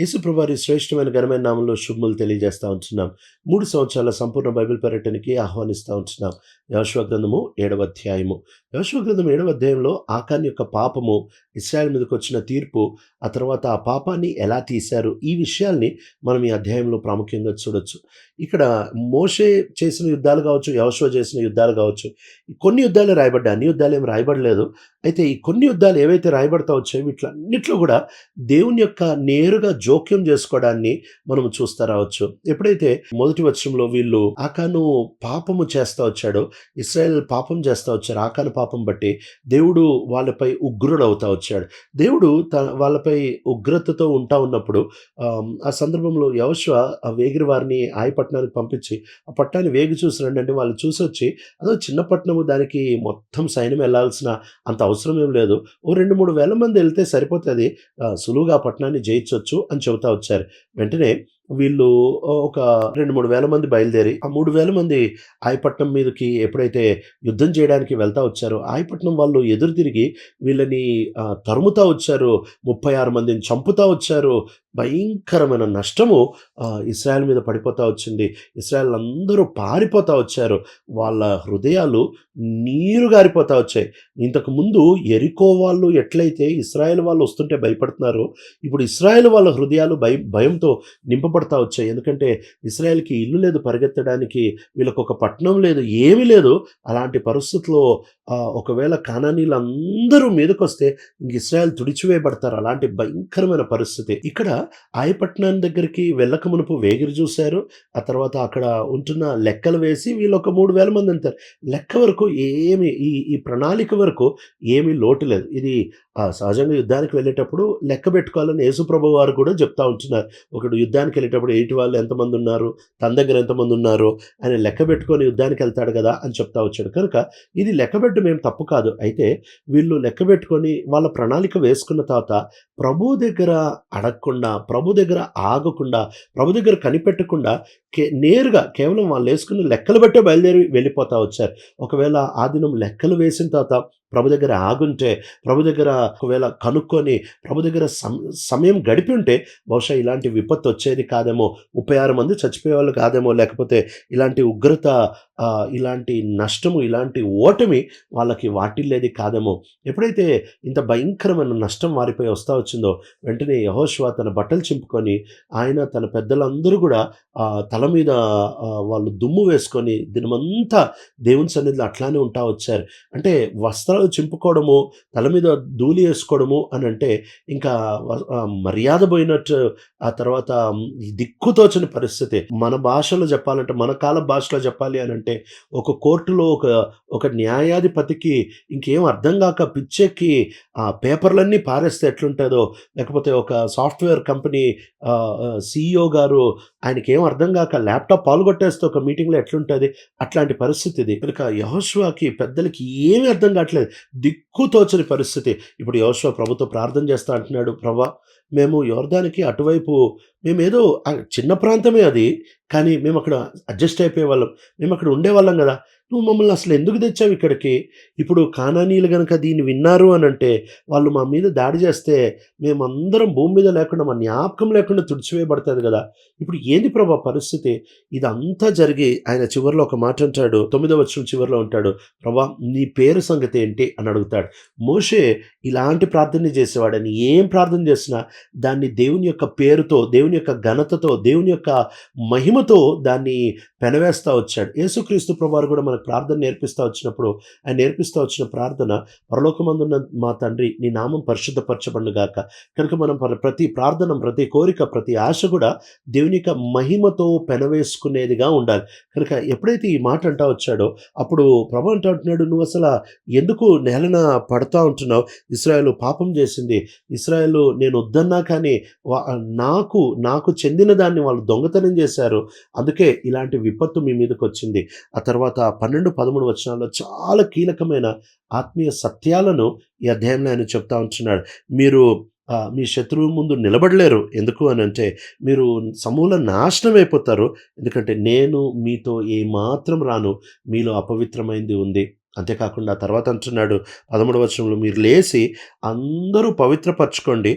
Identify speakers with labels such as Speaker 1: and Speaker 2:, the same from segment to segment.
Speaker 1: యేసుప్రభారి శ్రేష్టమైన ఘనమైన నామంలో శుభములు తెలియజేస్తూ ఉంటున్నాం. మూడు సంవత్సరాల సంపూర్ణ బైబిల్ పర్యటనకి ఆహ్వానిస్తూ ఉంటున్నాం. యోశ్వ గ్రంథము ఏడవ అధ్యాయము. యోశ్వ గ్రంథం ఏడవ అధ్యాయంలో ఆకాన్ యొక్క పాపము ఇస్రాయల్ మీదకి వచ్చిన తీర్పు ఆ తర్వాత ఆ పాపాన్ని ఎలా తీశారు ఈ విషయాల్ని మనం ఈ అధ్యాయంలో ప్రాముఖ్యంగా చూడొచ్చు. ఇక్కడ మోషే చేసిన యుద్ధాలు కావచ్చు యవశో చేసిన యుద్ధాలు కావచ్చు కొన్ని యుద్ధాలు రాయబడ్డాయి అన్ని యుద్ధాలు ఏం రాయబడలేదు. అయితే ఈ కొన్ని యుద్ధాలు ఏవైతే రాయబడతా వచ్చాయో వీటిలన్నిట్లో కూడా దేవుని యొక్క నేరుగా జోక్యం చేసుకోవడాన్ని మనం చూస్తా రావచ్చు. ఎప్పుడైతే మొదటి వచ్చంలో వీళ్ళు ఆకాను పాపము చేస్తా వచ్చాడో ఇస్రాయల్ పాపం చేస్తా వచ్చారు ఆకాను పాపం బట్టి దేవుడు వాళ్ళపై ఉగ్రుడు అవుతా వచ్చాడు. దేవుడు తన వాళ్ళపై ఉగ్రతతో ఉంటా ఉన్నప్పుడు ఆ సందర్భంలో యవశ్వ ఆ వేగిరి వారిని ఆయపట్నానికి పంపించి ఆ పట్టణాన్ని వేగి చూసి రండి అంటే వాళ్ళు చూసి వచ్చి అదో చిన్న పట్టణము దానికి మొత్తం సైన్యం వెళ్ళాల్సిన అంత అవసరం ఏం లేదు. ఓ రెండు మూడు వేల మంది వెళ్తే సరిపోతుంది సులువుగా ఆ పట్టణాన్ని జయించవచ్చు అని చెబుతా వచ్చారు. వెంటనే వీళ్ళు ఒక రెండు మూడు వేల మంది బయలుదేరి ఆ మూడు వేల మంది ఆయపట్నం మీదకి ఎప్పుడైతే యుద్ధం చేయడానికి వెళ్తా వచ్చారో ఆయపట్నం వాళ్ళు ఎదురు తిరిగి వీళ్ళని తరుముతా వచ్చారు. ముప్పై ఆరు మందిని చంపుతా వచ్చారు. భయంకరమైన నష్టము ఇస్రాయల్ మీద పడిపోతా వచ్చింది. ఇస్రాయల్ అందరూ పారిపోతా వచ్చారు. వాళ్ళ హృదయాలు నీరు గారిపోతా వచ్చాయి. ఇంతకుముందు ఎరికో వాళ్ళు ఎట్లయితే ఇస్రాయల్ వాళ్ళు వస్తుంటే భయపడుతున్నారు ఇప్పుడు ఇస్రాయల్ వాళ్ళ హృదయాలు భయ భయంతో నింపబడతా వచ్చాయి. ఎందుకంటే ఇస్రాయల్కి ఇల్లు లేదు పరిగెత్తడానికి వీళ్ళకు ఒక పట్టణం లేదు ఏమీ లేదు. అలాంటి పరిస్థితుల్లో ఒకవేళ కానానీలు అందరూ మీదకొస్తే ఇంక ఇస్రాయల్ తుడిచివేయబడతారు. అలాంటి భయంకరమైన పరిస్థితి. ఇక్కడ ఆయపట్నం దగ్గరికి వెళ్ళక మునుపు వేగిరి చూశారు. ఆ తర్వాత అక్కడ ఉంటున్న లెక్కలు వేసి వీళ్ళు ఒక మూడు వేల మంది అంటారు. లెక్క వరకు ఏమి ఈ ఈ ప్రణాళిక వరకు ఏమీ లోటు లేదు. ఇది ఆ, సహజంగా యుద్ధానికి వెళ్ళేటప్పుడు లెక్క పెట్టుకోవాలని యేసుప్రభు వారు కూడా చెప్తా ఉంటున్నారు. ఒకడు యుద్ధానికి వెళ్ళేటప్పుడు ఎయిటి వాళ్ళు ఎంతమంది ఉన్నారు? తన దగ్గర ఎంతమంది ఉన్నారు? అని లెక్క పెట్టుకొని యుద్ధానికి వెళ్తాడు కదా అని చెప్తా వచ్చాడు. కనుక ఇది లెక్క పెట్టడం ఏం తప్పు కాదు. అయితే వీళ్ళు లెక్క పెట్టుకొని వాళ్ళ ప్రణాళిక వేసుకున్న తర్వాత ప్రభు దగ్గర అడగకుండా ప్రభు దగ్గర ఆగకుండా ప్రభు దగ్గర కనిపెట్టకుండా కే నేరుగా కేవలం వాళ్ళు వేసుకున్న లెక్కలు బట్టే బయలుదేరి వెళ్ళిపోతా వచ్చారు. ఒకవేళ ఆ దినం లెక్కలు వేసిన తర్వాత ప్రభు దగ్గర ఆగుంటే ప్రభు దగ్గర ఒకవేళ కనుక్కొని ప్రభు దగ్గర సమ సమయం గడిపి ఉంటే బహుశా ఇలాంటి విపత్తు వచ్చేది కాదేమో ముప్పై ఆరు మంది చచ్చిపోయేవాళ్ళు కాదేమో లేకపోతే ఇలాంటి ఉగ్రత ఇలాంటి నష్టము ఇలాంటి ఓటమి వాళ్ళకి వాటిల్లేది కాదేమో. ఎప్పుడైతే ఇంత భయంకరమైన నష్టం వారిపై వస్తా వచ్చిందో వెంటనే యహోశ్వా తన బట్టలు చింపుకొని ఆయన తన పెద్దలందరూ కూడా ఆ, తల మీద వాళ్ళు దుమ్ము వేసుకొని దినమంతా దేవుని సన్నిధిలో అట్లానే ఉంటా వచ్చారు. అంటే వస్త్రాలు చింపుకోవడము తల మీద ధూళి వేసుకోవడము అని అంటే ఇంకా మర్యాద పోయినట్టు ఆ తర్వాత దిక్కుతోచని పరిస్థితి. మన భాషలో చెప్పాలంటే మన కాల భాషలో చెప్పాలి అని అంటే ఒక కోర్టులో ఒక ఒక న్యాయాధిపతికి ఇంకేం అర్థం కాక పిచ్చెక్కి ఆ పేపర్లన్నీ పారేస్తే ఎట్లుంటుందో లేకపోతే ఒక సాఫ్ట్వేర్ కంపెనీ సిఇఓ గారు ఆయనకి ఏం అర్థం కాక ల్యాప్టాప్ పాల్గొట్టేస్తే ఒక మీటింగ్లో ఎట్లుంటుంది? అట్లాంటి పరిస్థితి ఇది కనుక యహోష్వాకి పెద్దలకి ఏమీ అర్థం కావట్లేదు. దిక్కు తోచని పరిస్థితి. ఇప్పుడు యహోష్వా ప్రభుత్వం ప్రార్థన చేస్తా అంటున్నాడు. ప్రభా మేము యోర్దానికి అటువైపు మేమేదో చిన్న ప్రాంతమే అది. కానీ మేము అక్కడ అడ్జస్ట్ అయిపోయే వాళ్ళం. మేము అక్కడ ఉండేవాళ్ళం కదా. నువ్వు మమ్మల్ని అసలు ఎందుకు తెచ్చావు ఇక్కడికి? ఇప్పుడు కానానీలు కనుక దీన్ని విన్నారు అని అంటే వాళ్ళు మా మీద దాడి చేస్తే మేమందరం భూమి మీద లేకుండా మా జ్ఞాపకం లేకుండా తుడిచివేయబడుతుంది కదా. ఇప్పుడు ఏంది ప్రభా పరిస్థితి? ఇదంతా జరిగి ఆయన చివరిలో ఒక మాట అంటాడు తొమ్మిదో వచ్చిన చివరిలో ఉంటాడు ప్రభా నీ పేరు సంగతి ఏంటి? అని అడుగుతాడు. మోషే ఇలాంటి ప్రార్థన చేసేవాడని ఏం ప్రార్థన చేసినా దాన్ని దేవుని యొక్క పేరుతో దేవుని యొక్క ఘనతతో దేవుని యొక్క మహిమతో దాన్ని పెనవేస్తా వచ్చాడు. యేసుక్రీస్తు ప్రభావారు కూడా మనకు ప్రార్థన నేర్పిస్తా వచ్చినప్పుడు ఆయన నేర్పిస్తా వచ్చిన ప్రార్థన పరలోకమందున్న మా తండ్రి నీ నామం పరిశుద్ధపరచబడును గాక. కనుక మనం ప్ర- ప్రతి ప్రార్థన ప్రతి కోరిక ప్రతి ఆశ కూడా దేవుని యొక్క మహిమతో పెనవేసుకునేదిగా ఉండాలి. కనుక ఎప్పుడైతే ఈ మాట అంటా వచ్చాడో అప్పుడు ప్రభు అంటా ఉంటున్నాడు నువ్వు అసలు ఎందుకు నేలన పడతా ఉంటున్నావు? ఇస్రాయేల్ పాపం చేసింది. ఇస్రాయేల్ నేను వద్దన్నా కానీ వా- నాకు నాకు చెందిన దాన్ని వాళ్ళు దొంగతనం చేశారు. అందుకే ఇలాంటి విపత్తు మీ మీదకి వచ్చింది. ఆ తర్వాత పన్నెండు పదమూడు వచనాల్లో చాలా కీలకమైన ఆత్మీయ సత్యాలను ఈ అధ్యాయంలో ఆయన చెప్తా ఉంటున్నాడు. మీరు మీ శత్రువు ముందు నిలబడలేరు. ఎందుకు అని అంటే మీరు సమూల నాశనం అయిపోతారు. ఎందుకంటే నేను మీతో ఏమాత్రం రాను. మీలో అపవిత్రమైంది ఉంది. అంతేకాకుండా తర్వాత అంటున్నాడు పదమూడు వచనంలో మీరు లేచి అందరూ పవిత్రపరచుకోండి.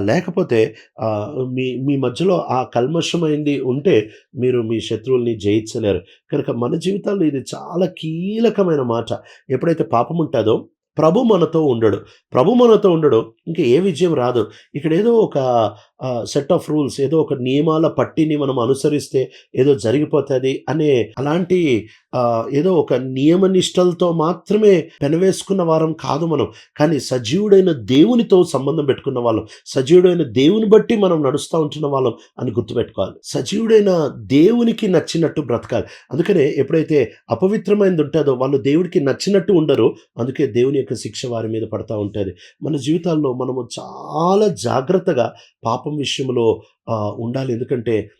Speaker 1: లేకపోతే మీ మీ మధ్యలో ఆ కల్మషమైంది ఉంటే మీరు మీ శత్రువుల్ని జయించలేరు. కనుక మన జీవితాల్లో ఇది చాలా కీలకమైన మాట. ఎప్పుడైతే పాపం ఉంటుందో ప్రభు మనతో ఉండడు. ప్రభు మనతో ఉండడు ఇంకా ఏ విజయం రాదు. ఇక్కడ ఏదో ఒక సెట్ ఆఫ్ రూల్స్ ఏదో ఒక నియమాల పట్టిని మనం అనుసరిస్తే ఏదో జరిగిపోతుంది అనే అలాంటి ఏదో ఒక నియమ నిష్టలతో మాత్రమే పెనవేసుకున్న వారం కాదు మనం. కానీ సజీవుడైన దేవునితో సంబంధం పెట్టుకున్న వాళ్ళం. సజీవుడైన దేవుని బట్టి మనం నడుస్తూ ఉంటున్న వాళ్ళం అని గుర్తుపెట్టుకోవాలి. సజీవుడైన దేవునికి నచ్చినట్టు బ్రతకాలి. అందుకనే ఎప్పుడైతే అపవిత్రమైనది ఉంటుందో వాళ్ళు దేవుడికి నచ్చినట్టు ఉండరు. అందుకే దేవుని యొక్క శిక్ష వారి మీద పడతా ఉంటుంది. మన జీవితాల్లో మనము చాలా జాగ్రత్తగా పాపం విషయంలో ఉండాలి. ఎందుకంటే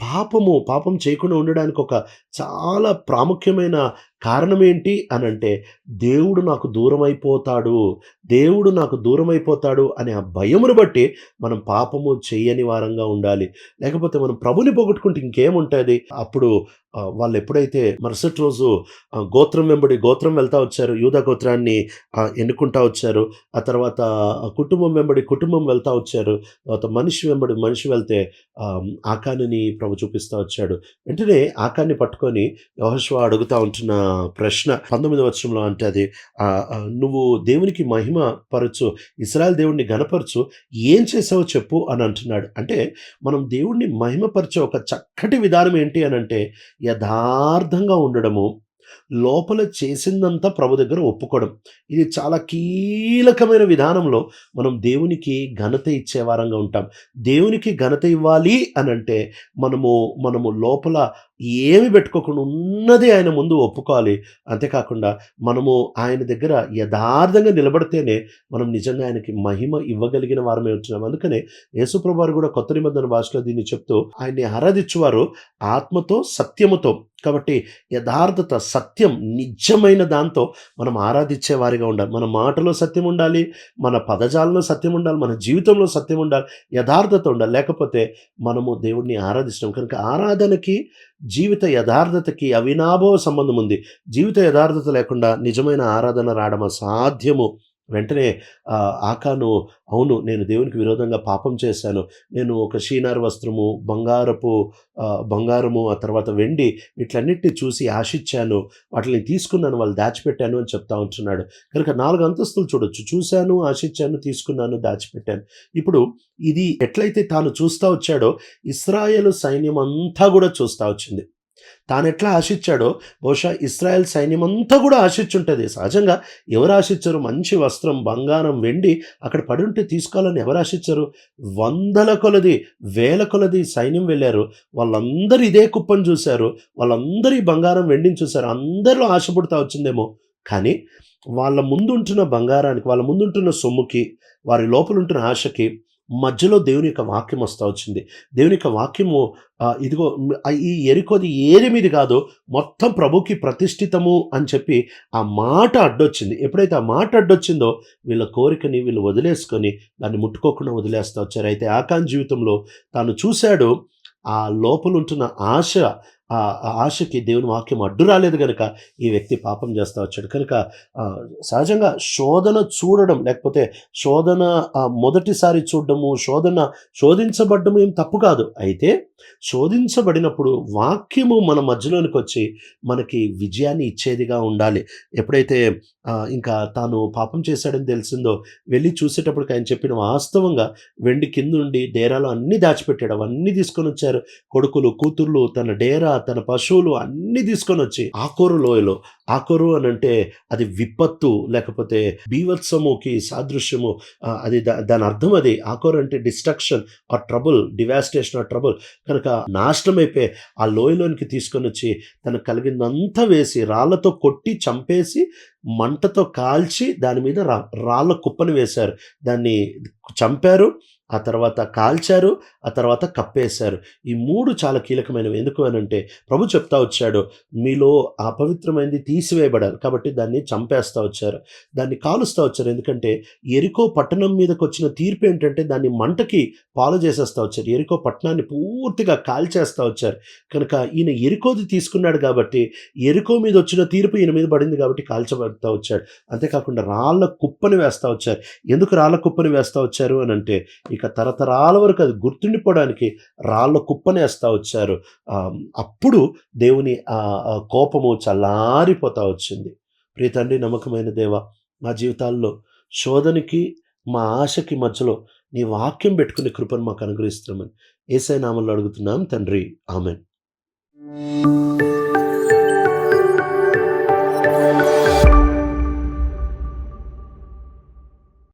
Speaker 1: పాపము పాపం చేయకుండా ఉండడానికి ఒక చాలా ప్రాముఖ్యమైన కారణం ఏంటి అని అంటే దేవుడు నాకు దూరం అయిపోతాడు దేవుడు నాకు దూరం అయిపోతాడు అనే ఆ భయమును బట్టి మనం పాపము చేయని వారంగా ఉండాలి. లేకపోతే మనం ప్రభుని పోగొట్టుకుంటే ఇంకేముంటుంది? అప్పుడు వాళ్ళు ఎప్పుడైతే మరుసటి రోజు గోత్రం వెంబడి గోత్రం వెళ్తా వచ్చారు యూదా గోత్రాన్ని ఎన్నుకుంటా వచ్చారు ఆ తర్వాత కుటుంబం వెంబడి కుటుంబం వెళ్తా వచ్చారు తర్వాత మనిషి వెంబడి మనిషి వెళ్తే ఆకాని ప్రభు చూపిస్తూ వచ్చాడు. వెంటనే ఆకాన్ని పట్టుకొని యహోశివ అడుగుతా ఉంటున్న ప్రశ్న పంతొమ్మిది వచ్చంలో అంటే అది నువ్వు దేవునికి మహిమ పరచు ఇస్రాయల్ దేవుడిని గనపరచు ఏం చేసావో చెప్పు అని అంటున్నాడు. అంటే మనం దేవుణ్ణి మహిమపరిచే ఒక చక్కటి విధానం ఏంటి అని అంటే యథార్థంగా ఉండడము లోపల చేసిందంతా ప్రభు దగ్గర ఒప్పుకోవడం. ఇది చాలా కీలకమైన విధానంలో మనం దేవునికి ఘనత ఇచ్చే వారంగా ఉంటాం. దేవునికి ఘనత ఇవ్వాలి అని అంటే మనము మనము లోపల ఏమి పెట్టుకోకుండా ఉన్నది ఆయన ముందు ఒప్పుకోవాలి. అంతేకాకుండా మనము ఆయన దగ్గర యథార్థంగా నిలబడితేనే మనం నిజంగా ఆయనకి మహిమ ఇవ్వగలిగిన వారమే ఉంటున్నాం. అందుకనే యేసుప్రభు కూడా కొత్త నిబంధన భాషలో దీన్ని చెప్తూ ఆయన్ని ఆరాధించువారు ఆత్మతో సత్యముతో. కాబట్టి యథార్థత సత్యం నిజమైన దాంతో మనం ఆరాధించే వారిగా ఉండాలి. మన మాటలో సత్యం ఉండాలి మన పదజాలలో సత్యం ఉండాలి మన జీవితంలో సత్యం ఉండాలి యథార్థత ఉండాలి. లేకపోతే మనము దేవుణ్ణి ఆరాధిస్తాం కనుక ఆరాధనకి జీవిత యథార్థతకి అవినాభావ సంబంధం ఉంది జీవిత యథార్థత లేకుండా నిజమైన ఆరాధన రావడం అసాధ్యము. వెంటనే ఆకాను అవును నేను దేవునికి విరోధంగా పాపం చేశాను. నేను ఒక షీనార్ వస్త్రము బంగారపు బంగారము ఆ తర్వాత వెండి వీటిలన్నిటిని చూసి ఆశించాను. వాటిని తీసుకున్నాను వాళ్ళు దాచిపెట్టాను అని చెప్తా ఉంటున్నాడు. కనుక నాలుగు అంతస్తులు చూడొచ్చు. చూశాను ఆశించాను తీసుకున్నాను దాచిపెట్టాను. ఇప్పుడు ఇది ఎట్లయితే తాను చూస్తా వచ్చాడో ఇస్రాయేల్ సైన్యం అంతా కూడా చూస్తా వచ్చింది. తాను ఎట్లా ఆశించాడో బహుశా ఇస్రాయెల్ సైన్యం అంతా కూడా ఆశించుంటుంది. సహజంగా ఎవరు ఆశించరు? మంచి వస్త్రం బంగారం వెండి అక్కడ పడి ఉంటే తీసుకోవాలని ఎవరు ఆశించరు? వందల కొలది వేల కొలది సైన్యం వెళ్ళారు. వాళ్ళందరూ ఇదే కుప్పని చూశారు. వాళ్ళందరూ బంగారం వెండిని చూశారు. అందరిలో ఆశ పుడతా వచ్చిందేమో. కానీ వాళ్ళ ముందుంటున్న బంగారానికి వాళ్ళ ముందుంటున్న సొమ్ముకి వారి లోపల ఉంటున్న ఆశకి మధ్యలో దేవుని యొక్క వాక్యం వస్తూ వచ్చింది. దేవుని యొక్క వాక్యము ఇదిగో ఈ ఎరికోది ఏది మీది కాదో మొత్తం ప్రభుకి ప్రతిష్ఠితము అని చెప్పి ఆ మాట అడ్డొచ్చింది. ఎప్పుడైతే ఆ మాట అడ్డొచ్చిందో వీళ్ళ కోరికని వీళ్ళు వదిలేసుకొని దాన్ని ముట్టుకోకుండా వదిలేస్తూ వచ్చారు. అయితే ఆకాన్ జీవితంలో తాను చూశాడు ఆ లోపలుంటున్న ఆశ ఆ ఆశకి దేవుని వాక్యం అడ్డు రాలేదు కనుక ఈ వ్యక్తి పాపం చేస్తూ వచ్చాడు. కనుక సహజంగా శోధన చూడడం లేకపోతే శోధన మొదటిసారి చూడడము శోధన శోధించబడ్డము ఏం తప్పు కాదు. అయితే శోధించబడినప్పుడు వాక్యము మన మధ్యలోనికి వచ్చి మనకి విజయాన్ని ఇచ్చేదిగా ఉండాలి. ఎప్పుడైతే ఇంకా తాను పాపం చేశాడని తెలిసిందో వెళ్ళి చూసేటప్పటికి ఆయన చెప్పిన వాస్తవంగా వెండి కిందుండి డేరాలో అన్ని దాచిపెట్టాడు. అవన్నీ తీసుకొని వచ్చారు. కొడుకులు కూతుర్లు తన డేరా తన పశువులు అన్ని తీసుకొని వచ్చి ఆకోరు లోయలో. ఆకోరు అని అంటే అది విపత్తు లేకపోతే బీవత్సముకి సాదృశ్యము. అది దా- దాని అర్థం అది. ఆకోరు అంటే డిస్ట్రక్షన్ ఆ ట్రబుల్ డివాస్టేషన్ ఆ ట్రబుల్. కనుక నాశనం అయిపోయి ఆ లోయలోనికి తీసుకొని వచ్చి తనకు కలిగిందంతా వేసి రాళ్ళతో కొట్టి చంపేసి మంటతో కాల్చి దాని మీద రా రాళ్ళ కుప్పని వేశారు. దాన్ని చంపారు. ఆ తర్వాత కాల్చారు ఆ తర్వాత కప్పేశారు. ఈ మూడు చాలా కీలకమైనవి. ఎందుకు అని అంటే ప్రభు చెప్తా వచ్చాడు మీలో అపవిత్రమైనది తీసివేయబడాలి. కాబట్టి దాన్ని చంపేస్తా వచ్చారు. దాన్ని కాలుస్తూ వచ్చారు. ఎందుకంటే ఎరికో పట్టణం మీదకి వచ్చిన తీర్పు ఏంటంటే దాన్ని మంటకి పాలు చేసేస్తా వచ్చారు. ఎరికో పట్టణాన్ని పూర్తిగా కాల్చేస్తా వచ్చారు. కనుక ఈయన ఎరికోది తీసుకున్నాడు కాబట్టి ఎరికో మీద వచ్చిన తీర్పు ఈయన మీద పడింది కాబట్టి కాల్చబడతా వచ్చాడు. అంతేకాకుండా రాళ్ళ కుప్పని వేస్తా వచ్చారు. ఎందుకు రాళ్ళ కుప్పని వేస్తా వచ్చారు అని అంటే ఇక తరతరాల వరకు అది గుర్తుండిపోవడానికి రాళ్ళ కుప్పని వేస్తా వచ్చారు అప్పుడు దేవుని ఆ కోపము చల్లారిపోతా వచ్చింది. ప్రియ తండ్రి నమ్మకమైన దేవ మా జీవితాల్లో శోధనకి మా ఆశకి మధ్యలో నీ వాక్యం పెట్టుకునే కృపను మాకు అనుగ్రహిస్తున్నామని ఏసై నామంలో అడుగుతున్నాం. తండ్రి ఆమెన్.